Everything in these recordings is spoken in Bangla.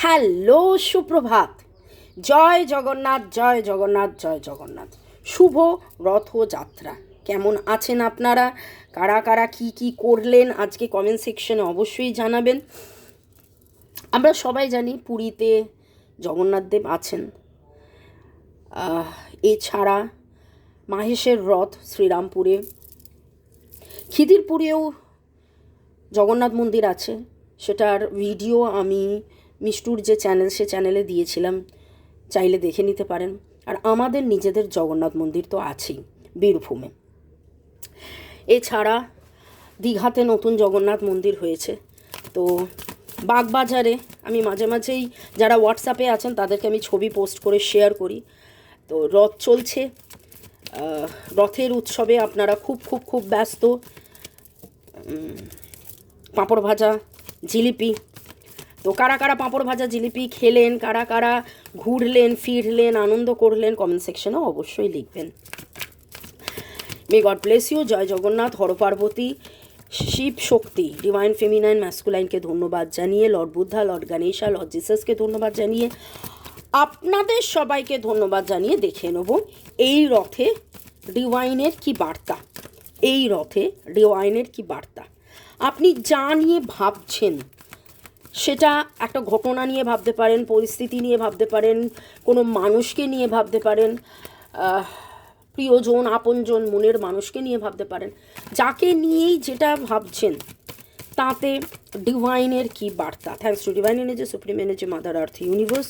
হ্যালো সুপ্রভাত। জয় জগন্নাথ জয় জগন্নাথ জয় জগন্নাথ। শুভ রথযাত্রা। কেমন আছেন আপনারা? কারা কারা কি কি করলেন? আজকে কমেন্ট সেকশনে অবশ্যই জানাবেন। আমরা সবাই জানি পুরীতে জগন্নাথ দেব আছেন। এছাড়া মাহেশের রথ শ্রীরামপুরে। খিদিরপুরেও জগন্নাথ মন্দির আছে। সেটার ভিডিও আমি মিষ্টুর যে চ্যানেল, সে চ্যানেলে দিয়েছিলাম। চাইলে দেখে নিতে পারেন। আর আমাদের নিজেদের জগন্নাথ মন্দির তো আছেই, বীরভূমে। এছাড়া দীঘাতে নতুন জগন্নাথ মন্দির হয়েছে। তো বাগবাজারে আমি মাঝে মাঝেই, যারা হোয়াটসঅ্যাপে আছেন, তাদেরকে আমি ছবি পোস্ট করে শেয়ার করি। তো রথ চলছে। রথের উৎসবে আপনারা খুব খুব খুব ব্যস্ত। পাঁপড় ভাজা, জিলিপি তো কারা কারা পাঁপড় ভাজা জিলিপি খেলেন, কারা কারা ঘুরলেন, ফিরলেন, আনন্দ করলেন কমেন্ট সেকশনে অবশ্যই লিখবেন। May God bless you Joy Jagannath Harparvati Shiva Shakti divine feminine ম্যাসকুলাইনকে ধন্যবাদ জানিয়ে lord Buddha lord Ganesha lord জিসাসকে ধন্যবাদ জানিয়ে, আপনাদের সবাইকে ধন্যবাদ জানিয়ে দেখে নেব এই রথে ডিভাইনের কি বার্তা। এই রথে ডিভাইনের কি বার্তা। আপনি যা নিয়ে ভাবছেন সেটা একটা ঘটনা নিয়ে ভাবতে পারেন, পরিস্থিতি নিয়ে ভাবতে পারেন, কোনো মানুষকে নিয়ে ভাবতে পারেন প্রিয়জন, আপনজন, মনের মানুষকে নিয়ে ভাবতে পারেন। যাকে নিয়েই যেটা ভাবছেন, তাতে ডিভাইনের কি বার্তা? Thanks to divine energy supreme energy mother earth universe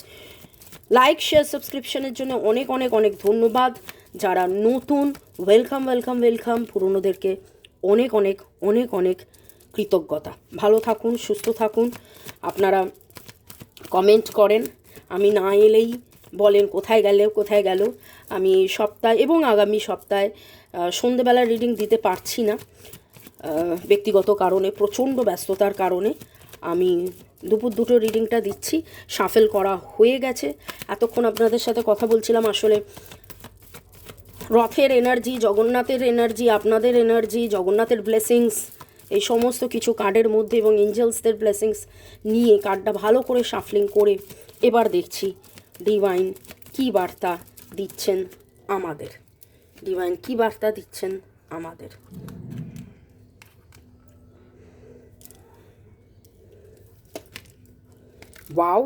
like share সাবস্ক্রিপশনের জন্য অনেক অনেক অনেক ধন্যবাদ। যারা নতুন ওয়েলকাম ওয়েলকাম ওয়েলকাম পুরনোদেরকে অনেক অনেক অনেক অনেক কৃতজ্ঞতা। ভালো থাকুন, সুস্থ থাকুন। আপনারা কমেন্ট করেন। আমি না এলেই বলেন কোথায় গেলে, কোথায় গেল। আমি সপ্তাহে এবং আগামী সপ্তাহে সন্ধেবেলা রিডিং দিতে পারছি না। ব্যক্তিগত কারণে, প্রচণ্ড ব্যস্ততার কারণে আমি দুপুর দুটো রিডিংটা দিচ্ছি। সাফেল করা হয়ে গেছে। এতক্ষণ আপনাদের সাথে কথা বলছিলাম। আসলে রথের এনার্জি জগন্নাথের এনার্জি আপনাদের এনার্জি জগন্নাথের ব্লেসিংস এই সমস্ত কিছু কার্ডের মধ্যে এবং এঞ্জেলসদের ব্লেসিংস নিয়ে কার্ডটা ভালো করে শাফলিং করে এবার দেখছি ডিভাইন কি বার্তা দিচ্ছেন আমাদের। ডিভাইন কি বার্তা দিচ্ছেন আমাদের। Wow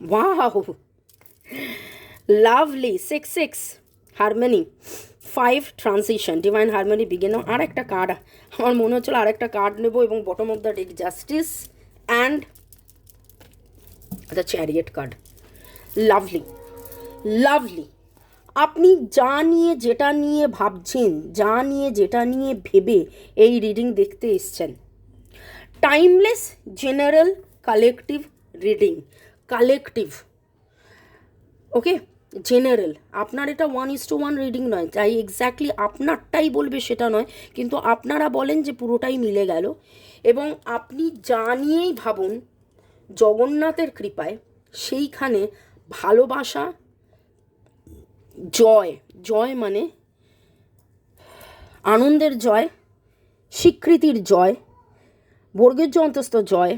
wow lovely six six harmony five transition divine harmony begin আর একটা কার্ড আমার মনে হচ্ছিল আর একটা কার্ড নেব এবং bottom of the deck justice and the chariot card lovely lovely আপনি যা নিয়ে যেটা নিয়ে ভাবছেন, যা নিয়ে যেটা নিয়ে ভেবে এই রিডিং দেখতে এসছেন। Timeless general collective reading collective okay general আপনার এটা one is to one reading নয়, তাই এক্স্যাক্টলি আপনারটাই বলবে সেটা নয়, কিন্তু আপনারা বলেন যে পুরোটাই মিলে গেল। এবং আপনি যা নিয়েই ভাবুন, জগন্নাথের কৃপায় সেইখানে ভালোবাসা, জয় জয় মানে আনন্দের জয়, স্বীকৃতির জয়, বর্গের যে অন্তস্থ জয়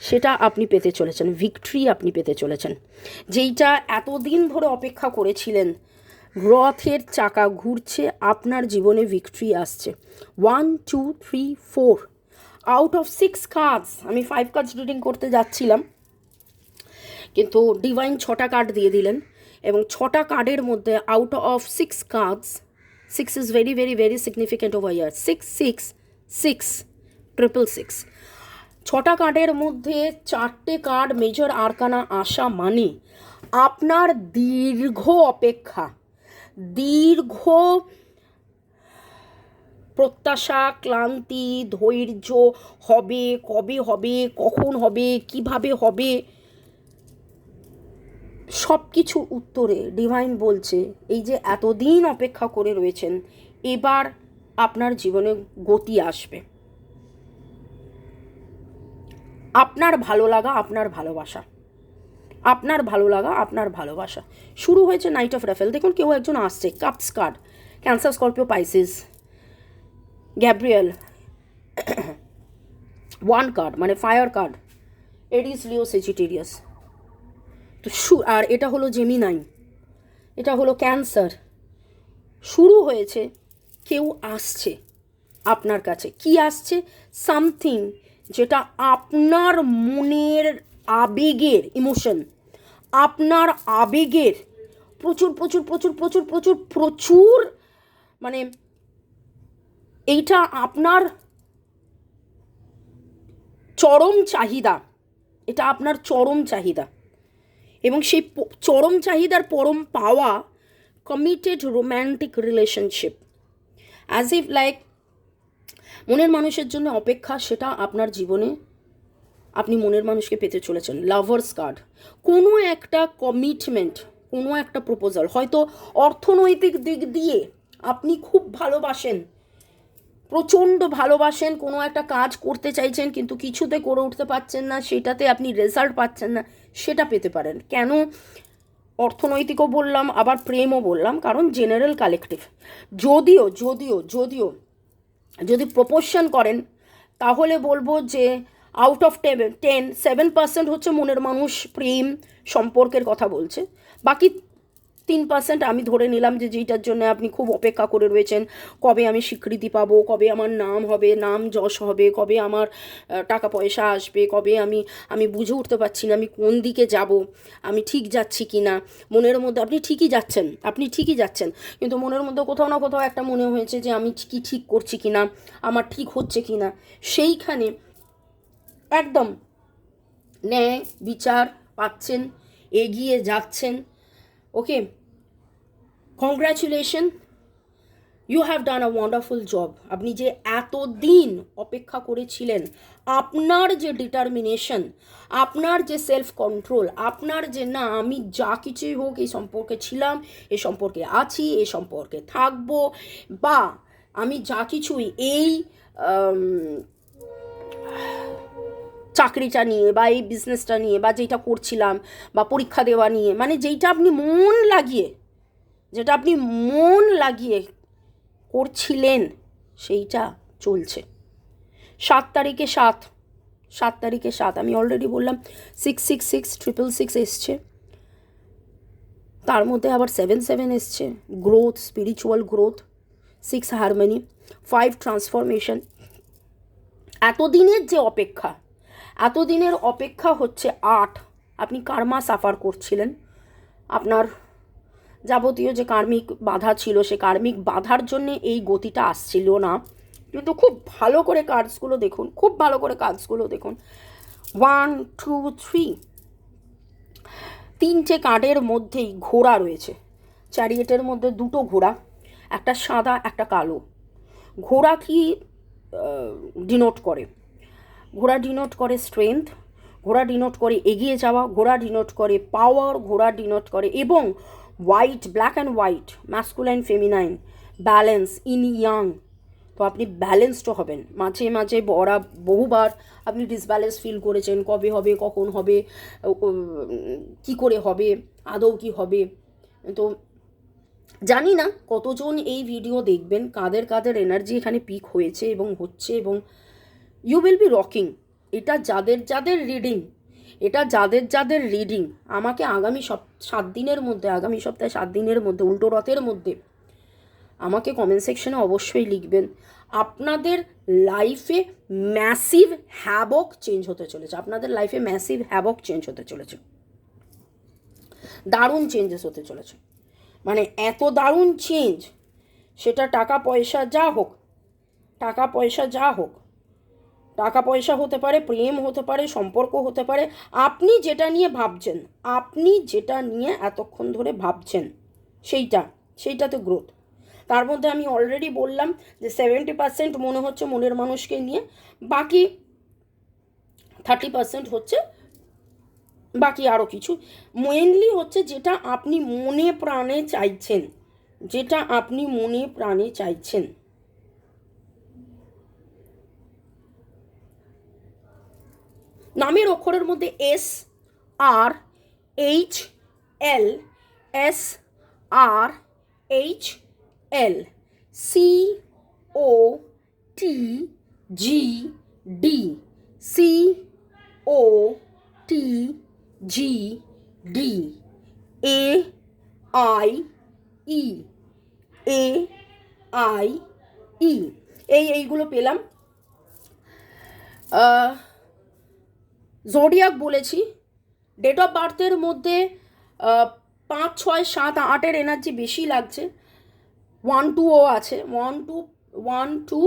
সেটা আপনি পেতে চলেছেন ভিক্টরি আপনি পেতে চলেছেন। যেইটা এতদিন ধরে অপেক্ষা করেছিলেন, রথের চাকা ঘুরছে, আপনার জীবনে ভিক্টরি আসছে। One two three four out of six cards আমি ফাইভ কার্ডস রিডিং করতে যাচ্ছিলাম, কিন্তু ডিভাইন ছটা কার্ড দিয়ে দিলেন এবং ছটা কার্ডের মধ্যে out of six cards six is very very very significant over year six six six triple six ছটা কার্ডের মধ্যে চারটে কার্ড মেজর আরকানা আসা মানে। আপনার দীর্ঘ অপেক্ষা, দীর্ঘ প্রত্যাশা, ক্লান্তি, ধৈর্য হবে, কবে হবে, কখন হবে, কীভাবে হবে সব কিছু উত্তরে ডিভাইন বলছে, এই যে এতদিন অপেক্ষা করে রয়েছেন, এবার আপনার জীবনে গতি আসবে। আপনার ভালো লাগা, আপনার ভালোবাসা। আপনার ভালো লাগা, আপনার ভালোবাসা। শুরু হয়েছে নাইট অফ রাফেল দেখুন, কেউ একজন আসছে cups card cancer Scorpio Pisces Gabriel one card মানে fire card Aries Leo Sagittarius তো শু, আর এটা হলো জেমিনাই এটা হলো ক্যান্সার শুরু হয়েছে, কেউ আসছে আপনার কাছে। কি আসছে? সামথিং যেটা আপনার মনের আবেগের ইমোশন আপনার আবেগের প্রচুর প্রচুর প্রচুর প্রচুর প্রচুর প্রচুর মানে এইটা আপনার চরম চাহিদা, এটা আপনার চরম চাহিদা। এবং সেই চরম চাহিদার পরম পাওয়া committed romantic relationship as if like মনের মানুষের জন্য অপেক্ষা, সেটা আপনার জীবনে আপনি মনের মানুষকে পেতে চলেছেন। লাভার্স কার্ড কোনো একটা কমিটমেন্ট কোনো একটা প্রপোজাল হয়তো অর্থনৈতিক দিক দিয়ে আপনি খুব ভালোবাসেন, প্রচণ্ড ভালোবাসেন, কোনো একটা কাজ করতে চাইছেন, কিন্তু কিছুতে করে উঠতে পারছেন না, সেটাতে আপনি রেজাল্ট পাচ্ছেন না, সেটা পেতে পারেন। কেন? অর্থনৈতিকও বললাম, আবার প্রেমও বললাম, কারণ জেনারেল কালেকটিভ যদিও যদিও যদিও যদি প্রপোর্শন করেন, তাহলে বলব যে out of ten seven percent হচ্ছে মনের মানুষ, প্রেম, সম্পর্কের কথা বলছে। বাকি তিন পার্সেন্ট আমি ধরে নিলাম যে যেটার জন্য আপনি খুব অপেক্ষা করে রয়েছেন, কবে আমি স্বীকৃতি পাবো, কবে আমার নাম হবে, নাম যশ হবে, কবে আমার টাকা পয়সা আসবে, কবে আমি আমি বুঝে উঠতে পারছি না আমি কোন দিকে যাব, আমি ঠিক যাচ্ছি কি না। মনের মধ্যে, আপনি ঠিকই যাচ্ছেন, আপনি ঠিকই যাচ্ছেন, কিন্তু মনের মধ্যে কোথাও না কোথাও একটা মনে হয়েছে যে আমি কি ঠিক করছি কি না, আমার ঠিক হচ্ছে কি না। সেইখানে একদম ন্যায় বিচার পাচ্ছেন, এগিয়ে যাচ্ছেন okay congratulation you have done a wonderful job আপনি যে এতদিন অপেক্ষা করেছিলেন, আপনার যে ডিটারমিনেশন আপনার যে সেলফ কন্ট্রোল আপনার যে না, আমি যা কিছুই হোক এই সম্পর্কে ছিলাম, এ সম্পর্কে আছি, এ সম্পর্কে থাকব, বা আমি যা কিছুই এই চাকরিটা নিয়ে বা এই বিজনেসটা নিয়ে বা যেটা করছিলাম বা পরীক্ষা দেওয়া নিয়ে মানে যেইটা আপনি মন লাগিয়ে, যেটা আপনি মন লাগিয়ে করছিলেন, সেইটা চলছে। সাত তারিখে সাত সাত তারিখে সাত, আমি অলরেডি বললাম six six six triple six এসছে। তার মধ্যে আবার সেভেন সেভেন এসছে। Growth spiritual growth six harmony five transformation এতদিনের যে অপেক্ষা এতদিনের অপেক্ষা হচ্ছে আট। আপনি কার্মা সাফার করছিলেন? আপনার যাবতীয় যে কার্মিক বাধা ছিল, সে কার্মিক বাধার জন্য এই গতিটা আসছিল না। কিন্তু খুব ভালো করে কার্ডসগুলো দেখুন, খুব ভালো করে কার্ডসগুলো দেখুন। ওয়ান টু থ্রি তিনটে কার্ডের মধ্যেই ঘোড়া রয়েছে। চ্যারিয়েটের মধ্যে দুটো ঘোড়া, একটা সাদা, একটা কালো। ঘোড়া কি ডিনোট করে? ঘোড়া ডিনোট করে স্ট্রেংথ ঘোড়া ডিনোট করে এগিয়ে যাওয়া, ঘোড়া ডিনোট করে পাওয়ার ঘোড়া ডিনোট করে এবং white black and white masculine feminine balance yin yang তো আপনি ব্যালেন্সড হবেন। মাঝে মাঝে বড়া বহুবার আপনি ডিসব্যালেন্স ফিল করেছেন, কবে হবে, কখন হবে কি করে হবে, আদৌ কি হবে। তো জানি না কতজন এই ভিডিও দেখবেন, কাদের কাদের এনার্জি এখানে পিক হয়েছে এবং হচ্ছে এবং ইউ উইল বি রকিং এটা যাদের যাদের রিডিং এটা যাদের যাদের রিডিং আমাকে আগামী সপ, সাত দিনের মধ্যে, আগামী সপ্তাহে সাত দিনের মধ্যে, উল্টো রথের মধ্যে আমাকে কমেন্ট সেকশনে অবশ্যই লিখবেন। আপনাদের লাইফে ম্যাসিভ হ্যাবক চেঞ্জ হতে চলেছে। আপনাদের লাইফে ম্যাসিভ হ্যাবক চেঞ্জ হতে চলেছে। দারুণ চেঞ্জেস হতে চলেছে। মানে এত দারুণ চেঞ্জ সেটা টাকা পয়সা যা হোক টাকা পয়সা যা হোক টাকা পয়সা হতে পারে, প্রেম হতে পারে, সম্পর্ক হতে পারে, আপনি যেটা নিয়ে ভাবছেন, আপনি যেটা নিয়ে এতক্ষণ ধরে ভাবছেন, সেইটা, সেইটাতে গ্রোথ তার মধ্যে আমি অলরেডি বললাম যে সেভেন্টি পার্সেন্ট মনে হচ্ছে মনের মানুষকে নিয়ে, বাকি থার্টি পার্সেন্ট হচ্ছে বাকি আরও কিছু। মেনলি হচ্ছে যেটা আপনি মনে প্রাণে চাইছেন, যেটা আপনি মনে প্রাণে চাইছেন। নামের অক্ষরের মধ্যে S R H L S R H L C O T G D C O T G D A I E A I E এই, এইগুলো পেলাম। জোডিয়াক বলেছি। ডেট অফ বার্থের মধ্যে পাঁচ, ছয়, সাত, আটের এনার্জি বেশি লাগছে। ওয়ান টুও আছে। One two one two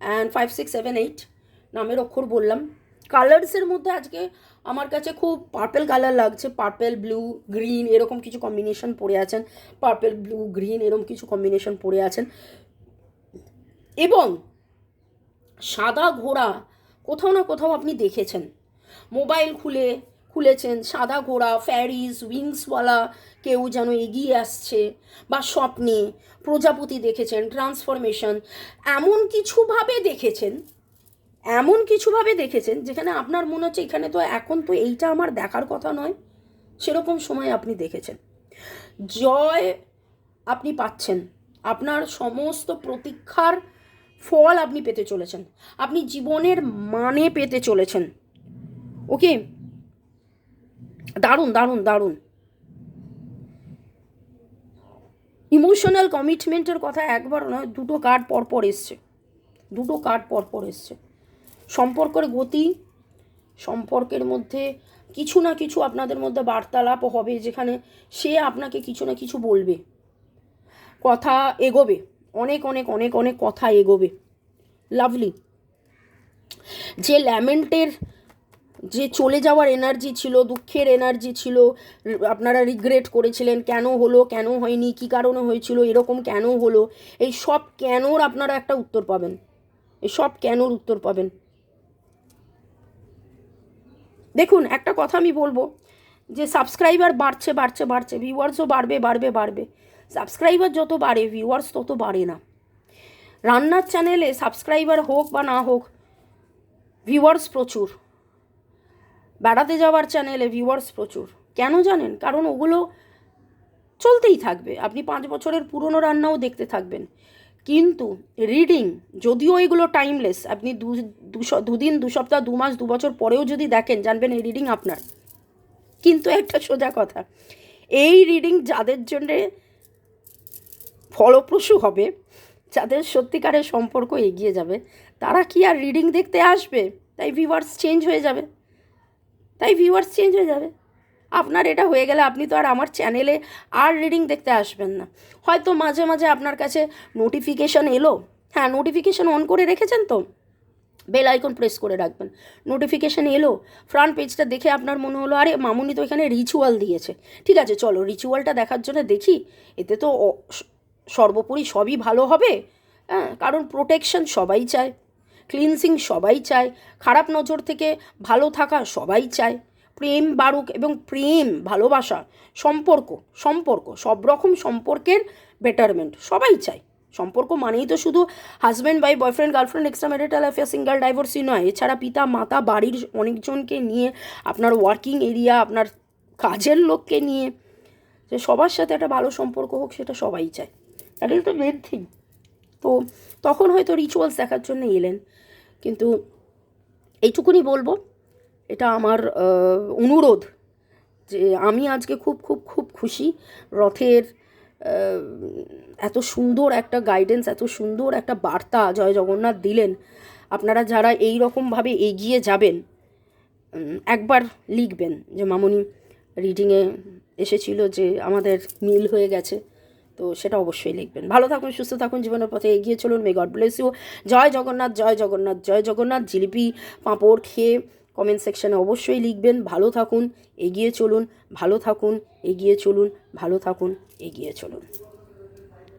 and five six seven eight নামের অক্ষর বললাম। কালার্সের মধ্যে আজকে আমার কাছে খুব পার্পেল কালার লাগছে। পার্পেল ব্লু গ্রিন এরকম কিছু কম্বিনেশন পড়ে আছেন। পার্পেল ব্লু গ্রিন এরকম কিছু কম্বিনেশন পড়ে আছেন। এবং সাদা ঘোড়া কোথাও না কোথাও আপনি দেখেছেন। মোবাইল খুলে, খুলেছেন। সাদা ঘোড়া ফ্যারিস উইংসওয়ালা কেউ যেন এগিয়ে আসছে বা স্বপ্নে প্রজাপতি দেখেছেন ট্রান্সফরমেশন এমন কিছুভাবে দেখেছেন, এমন কিছুভাবে দেখেছেন যেখানে আপনার মনে হচ্ছে এখানে তো এখন তো এইটা আমার দেখার কথা নয়, সেরকম সময় আপনি দেখেছেন। জয় আপনি পাচ্ছেন। আপনার সমস্ত প্রতীক্ষার ফল আপনি পেতে চলেছেন। আপনি জীবনের মানে পেতে চলেছেন। ওকে? দারুণ দারুণ দারুণ। ইমোশনাল কমিটমেন্টের কথা একবার নয়, দুটো কার্ড পরপর এসছে। দুটো কার্ড পরপর এসছে। সম্পর্কের গতি, সম্পর্কের মধ্যে কিছু না কিছু আপনাদের মধ্যে বার্তালাপ হবে, যেখানে সে আপনাকে কিছু না কিছু বলবে। কথা এগোবে। অনেক অনেক অনেক অনেক কথা এগোবে। লাভলি যে ল্যামেন্টের যে চলে যাওয়ার এনার্জি ছিল, দুঃখের এনার্জি ছিল, আপনারা রিগ্রেট করেছিলেন, কেন হলো, কেন হয়নি, কী কারণে হয়েছিল, এরকম কেন হলো, এই সব কেনর আপনারা একটা উত্তর পাবেন। এই সব কেনর উত্তর পাবেন। দেখুন, একটা কথা আমি বলব, যে সাবস্ক্রাইবার বাড়ছে বাড়ছে বাড়ছে ভিউয়ার্সও বাড়বে বাড়বে বাড়বে। সাবস্ক্রাইবার যত বাড়ে ভিউয়ার্স তত বাড়ে না। রান্নার চ্যানেলে সাবস্ক্রাইবার হোক বা না হোক ভিউয়ার্স প্রচুর। বেড়াতে যাওয়ার চ্যানেলে ভিউয়ার্স প্রচুর। কেন জানেন? কারণ ওগুলো চলতেই থাকবে। আপনি পাঁচ বছরের পুরনো রান্নাও দেখতে থাকবেন। কিন্তু রিডিং যদিও এগুলো টাইমলেস আপনি দু দুদিন, দু সপ্তাহ, দু মাস, দু বছর পরেও যদি দেখেন, জানবেন এই রিডিং আপনার। কিন্তু একটা সোজা কথা, এই রিডিং যাদের জন্যে ফলপ্রসূ হবে, যাদের সত্যিকারের সম্পর্ক এগিয়ে যাবে, তারা কি আর রিডিং দেখতে আসবে? তাই ভিউয়ার্স চেঞ্জ হয়ে যাবে। তাই ভিউয়ার্স চেঞ্জ হয়ে যাবে। আপনার এটা হয়ে গেলে আপনি তো আর আমার চ্যানেলে আর রিডিং দেখতে আসবেন না। হয়তো মাঝে মাঝে আপনার কাছে নোটিফিকেশান এলো। হ্যাঁ নোটিফিকেশান অন করে রেখেছেন তো? বেল আইকন প্রেস করে রাখবেন। নোটিফিকেশান এলো ফ্রন্ট পেজটা দেখে আপনার মনে হলো, আরে, মামুনি তো এখানে রিচুয়াল দিয়েছে। ঠিক আছে, চলো রিচুয়ালটা দেখার জন্য দেখি। এতে তো সর্বোপরি সবই ভালো হবে। হ্যাঁ কারণ প্রোটেকশন সবাই চায়। ক্লিনসিং সবাই চায়, খারাপ নজর থেকে ভালো থাকা সবাই চায়। প্রেম বাড়ুক এবং প্রেম, ভালোবাসা, সম্পর্ক সম্পর্ক, সব রকম সম্পর্কের বেটারমেন্ট সবাই চায়। সম্পর্ক মানেই তো শুধু husband by boyfriend girlfriend extra marital affair single divorcee নয়। এছাড়া পিতা, মাতা, বাড়ির অনেকজনকে নিয়ে, আপনার ওয়ার্কিং এরিয়া আপনার কাজের লোককে নিয়ে, যে সবার সাথে একটা ভালো সম্পর্ক হোক, সেটা সবাই চায়। That is the main thing তো তখন হয়তো রিচুয়ালস দেখার জন্য এলেন। কিন্তু এইটুকুনি বলব, এটা আমার অনুরোধ যে আমি আজকে খুব খুব খুব খুশি। রথের এত সুন্দর একটা গাইডেন্স এত সুন্দর একটা বার্তা জয় জগন্নাথ দিলেন। আপনারা যারা এই রকমভাবে এগিয়ে যাবেন একবার লিখবেন যে, মামনি রিডিংয়ে এসেছিল যে আমাদের মিল হয়ে গেছে। তো সেটা অবশ্যই লিখবেন। ভালো থাকুন, সুস্থ থাকুন, জীবনের পথে এগিয়ে চলুন। মে গড ব্লেস ইউ জয় জগন্নাথ জয় জগন্নাথ জয় জগন্নাথ। জিলিপি পাঁপড় খেয়ে কমেন্ট সেকশানে অবশ্যই লিখবেন। ভালো থাকুন, এগিয়ে চলুন। ভালো থাকুন, এগিয়ে চলুন। ভালো থাকুন, এগিয়ে চলুন।